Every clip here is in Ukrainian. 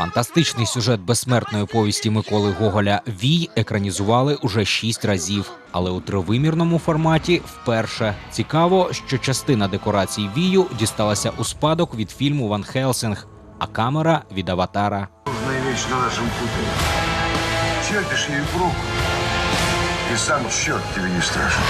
Фантастичний сюжет безсмертної повісті Миколи Гоголя Вій екранізували уже шість разів, але у тривимірному форматі вперше. Цікаво, що частина декорацій Вію дісталася у спадок від фільму Ван Хелсинг, а камера від аватара. Вещь на нашем пути. Терпишь ее в руку, и сам черт тебе не страшен.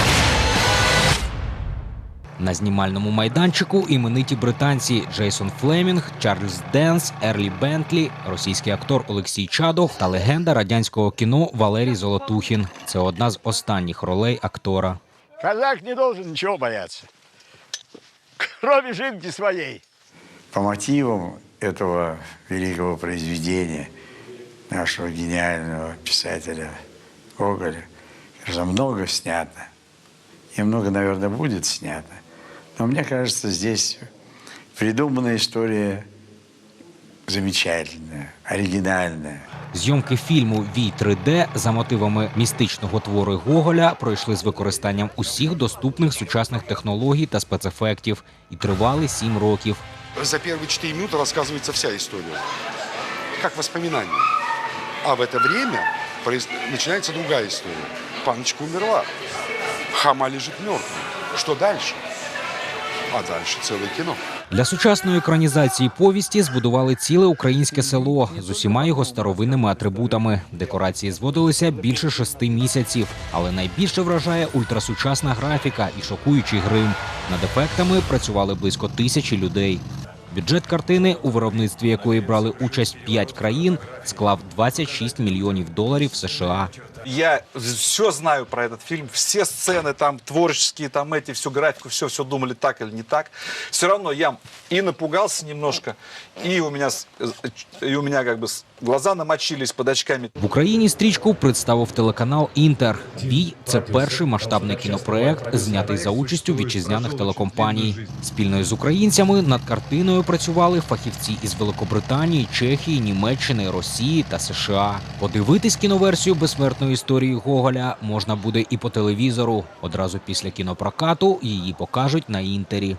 На знімальному майданчику імениті британці Джейсон Флемінг, Чарльз Денс, Ерлі Бентлі, російський актор Олексій Чадов та легенда радянського кіно Валерій Золотухін. Це одна з останніх ролей актора. Казак не должен ничего бояться. Кроме жинки своей. по мотивам этого великого произведения нашего гениального писателя Гоголя, кажется, много снято. И много, наверное, будет снято. Но мне кажется, здесь придуманная история замечательная, оригинальная. Зйомки фільму Вій 3D за мотивами містичного твору Гоголя пройшли з використанням усіх доступних сучасних технологій та спецефектів і тривали сім років. За первые четыре минуты рассказывается вся история. Как воспоминание. А в это время проис- начинается другая история. Паночка умерла. Хама лежит мертвый. Что дальше? А дальше целое кино. Для сучасної екранізації повісті збудували ціле українське село з усіма його старовинними атрибутами. Декорації зводилися більше шести місяців, але найбільше вражає ультрасучасна графіка і шокуючий грим. Над ефектами працювали близько тисячі людей. Бюджет картини, у виробництві якої брали участь п'ять країн, склав 26 мільйонів доларів США. Я все знаю про этот фильм, все сцены там творческие, там эти, всю графику, все, все думали так или не так. Все равно я и напугался немножко, и у меня, с- и у меня как бы с- глаза намочились под очками. В Україні стрічку представив телеканал Інтер. Бій це перший масштабний кінопроект, знятий за участю вітчизняних телекомпаній. Спільно з українцями над картиною працювали фахівці із Великобританії, Чехії, Німеччини, Росії та США. Подивитись кіноверсію безсмертної історії Гоголя можна буде і по телевізору. Одразу після кінопрокату її покажуть на інтері.